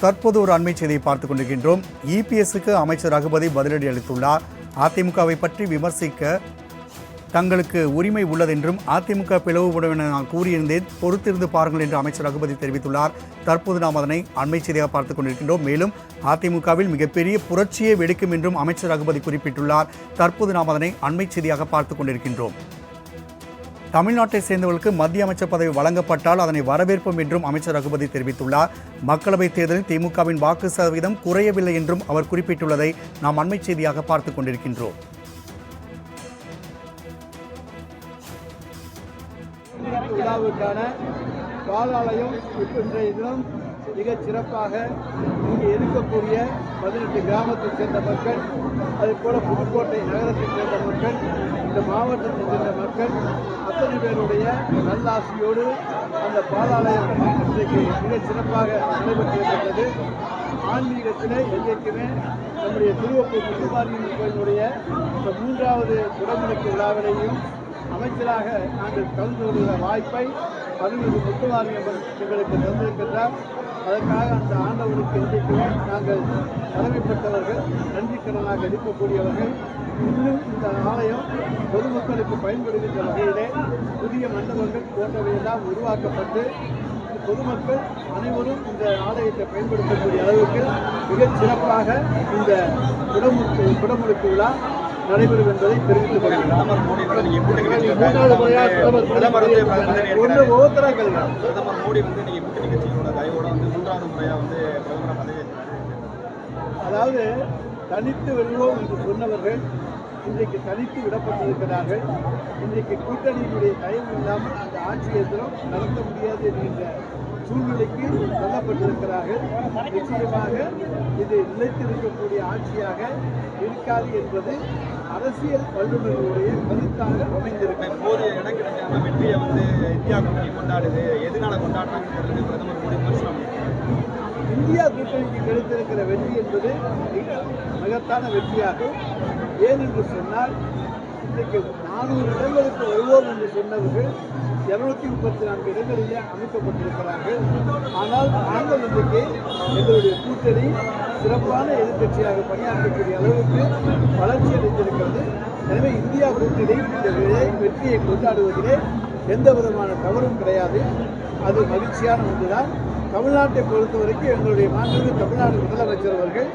தற்போது ஒரு அண்மை செய்தியை பார்த்துக் கொண்டிருக்கின்றோம். இபிஎஸ்க்கு அமைச்சர் ரகுபதி பதிலடி அளித்துள்ளார். அதிமுகவை பற்றி விமர்சிக்க தங்களுக்கு உரிமை உள்ளதென்றும் அதிமுக பிளவுபடும் என நான் கூறியிருந்தேன். பொறுத்திருந்து பாருங்கள் என்று அமைச்சர் ரகுபதி தெரிவித்துள்ளார். தற்போது நாம் அதனை அண்மை செய்தியாக பார்த்துக் கொண்டிருக்கின்றோம். மேலும் அதிமுகவில் மிகப்பெரிய புரட்சியை வெடிக்கும் என்றும் அமைச்சர் ரகுபதி குறிப்பிட்டுள்ளார். தற்போது நாம் அதனை அண்மை செய்தியாக பார்த்துக் கொண்டிருக்கின்றோம். தமிழ்நாட்டை சேர்ந்தவர்களுக்கு மத்திய அமைச்சர் பதவி வழங்கப்பட்டால் அதனை வரவேற்போம் என்றும் அமைச்சர் ரகுபதி தெரிவித்துள்ளார். மக்களவைத் தேர்தலில் திமுகவின் வாக்கு சதவீதம் குறையவில்லை என்றும் அவர் குறிப்பிட்டுள்ளதை நாம் அண்மை செய்தியாக பார்த்துக் கொண்டிருக்கின்றோம். விழாவுக்கான பாலாலயம் இன்றைய தினம் மிக சிறப்பாக இங்கே இருக்கக்கூடிய பதினெட்டு கிராமத்தைச் சேர்ந்த மக்கள் அதே போல புதுக்கோட்டை நகரத்தைச் சேர்ந்த மக்கள் இந்த மாவட்டத்தைச் சேர்ந்த மக்கள் அத்தனை பேருடைய நல்லாசியோடு அந்த பாலாலயம் இன்றைக்கு மிக சிறப்பாக நடைபெற்றிருக்கின்றது ஆன்மீகத்திலே என்றைக்குமே நம்முடைய திருவப்பூர் முத்துமாரியம்மன் கோயிலுடைய இந்த மூன்றாவது குடமுழுக்கு விழாவிலையும் அமைச்சராக நாங்கள் கலந்து கொள்கிற வாய்ப்பை அருள்மிகு முத்துமாரியம்மன் எங்களுக்கு தந்திருக்கின்றார். அதற்காக அந்த ஆண்டவருக்கு இன்றைக்குமே நாங்கள் கடமைப்பட்டவர்கள் நன்றிக்கடனாக இருக்கக்கூடியவர்கள். இன்னும் இந்த ஆலயம் பொதுமக்களுக்கு பயன்படுகின்ற வகையிலே புதிய மண்டபங்கள் போன்றவையெல்லாம் உருவாக்கப்பட்டு பொதுமக்கள் அனைவரும் இந்த ஆலயத்தை பயன்படுத்தக்கூடிய அளவுக்கு மிகச் சிறப்பாக இந்த குடமுழுக்கு குடமுழுக்கு விழா நடைபெறும் என்பதை தெரிவித்துக் கொள்கிறேன். முறையாக பிரதமர் மோடி வந்து நீங்க கூட்டணி கட்சிகளோட தயவோட வந்து மூன்றாவது முறையா வந்து பிரதமரா பதவி ஏற்கிறாரு அதாவது தனித்து வெல்வோம் என்று சொன்னவர்கள் இன்றைக்கு தனித்து விடப்பட்டிருக்கிறார்கள். இன்றைக்கு கூட்டணியினுடைய தயவு இல்லாமல் அந்த ஆட்சி எதிரும் நடத்த முடியாது என்கின்ற சூழ்நிலைக்கு தள்ளப்பட்டிருக்கிறார்கள். நிச்சயமாக இது நிலைத்திருக்கக்கூடிய ஆட்சியாக இருக்காது என்பது அரசியல் வல்லுநர்களுடைய கருத்தாக அமைந்திருக்கிறது. இப்ப போதிய இடம் கிடைக்காம வெற்றியை வந்து இந்தியா கூட்டணி கொண்டாடுது. எதனால கொண்டாடுறாங்கிறது பிரதமர் மோடி விமர்சனம். இந்தியா கூட்டணிக்கு கிடைத்திருக்கிற வெற்றி என்பது மிக மகத்தான வெற்றியாகும். ஏன் என்று சொன்னால் இன்றைக்கு நானூறு இடங்களுக்கு வருவோம் என்று சொன்னவர்கள் இருநூத்தி முப்பத்தி நான்கு இடங்களிலே அமைக்கப்பட்டிருக்கிறார்கள். ஆனால் நாங்கள் இன்றைக்கு எங்களுடைய கூட்டணி சிறப்பான எதிர்க்கட்சியாக பணியாற்றக்கூடிய அளவுக்கு வளர்ச்சி அடைந்திருக்கிறது. எனவே இந்தியா கூட்டணி இந்த விலை வெற்றியை கொண்டாடுவதிலே எந்த விதமான தவறும் கிடையாது. அது மகிழ்ச்சியான ஒன்றுதான். தமிழ்நாட்டை பொறுத்தவரைக்கும் எங்களுடைய மாண்புமிகு தமிழ்நாடு முதலமைச்சர் அவர்கள்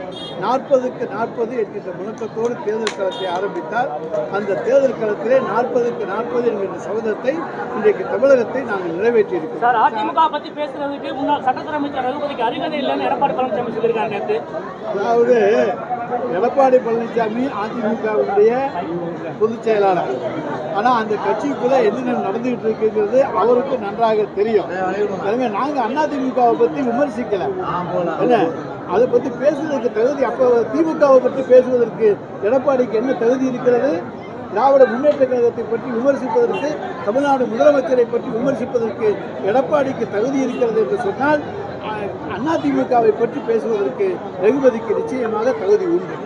நாற்பதுக்கு நாற்பது என்கின்ற முழக்கத்தோடு தேர்தல் களத்தை ஆரம்பித்தார். அந்த தேர்தல் களத்திலே நாற்பதுக்கு நாற்பது என்கின்ற சபதத்தை இன்றைக்கு தமிழகத்தை நாங்கள் நிறைவேற்றியிருக்கிறோம். சார் அதிமுக பத்தி பேசுறதுக்கு முன்னாள் சட்டத்துறை அமைச்சர் ரகுபதிக்கு அருகதை இல்லைன்னு எடப்பாடி பழனிசாமி சொல்லியிருக்காரு அதாவது எடப்பாடி பழனிசாமி அதிமுகவுடைய பொதுச் செயலாளர். ஆனால் அந்த கட்சிக்குள்ள என்னென்ன நடந்துகிட்டு இருக்குங்கிறது அவருக்கு நன்றாக தெரியும். எனவே நாங்கள் அதிமுகவை பற்றி விமர்சிக்கல. என்ன? அதை பற்றி பேசுவதற்கு தகுதி அப்போ திமுகவை பற்றி பேசுவதற்கு எடப்பாடிக்கு என்ன தகுதி இருக்கிறது? திராவிட முன்னேற்ற கழகத்தை பற்றி விமர்சிப்பதற்கு தமிழ்நாடு முதலமைச்சரை பற்றி விமர்சிப்பதற்கு எடப்பாடிக்கு தகுதி இருக்கிறது என்று சொன்னால் அஹ், அதிமுகவை பற்றி பேசுவதற்கு ரகுபதிக்கு நிச்சயமாக தகுதி உண்டு.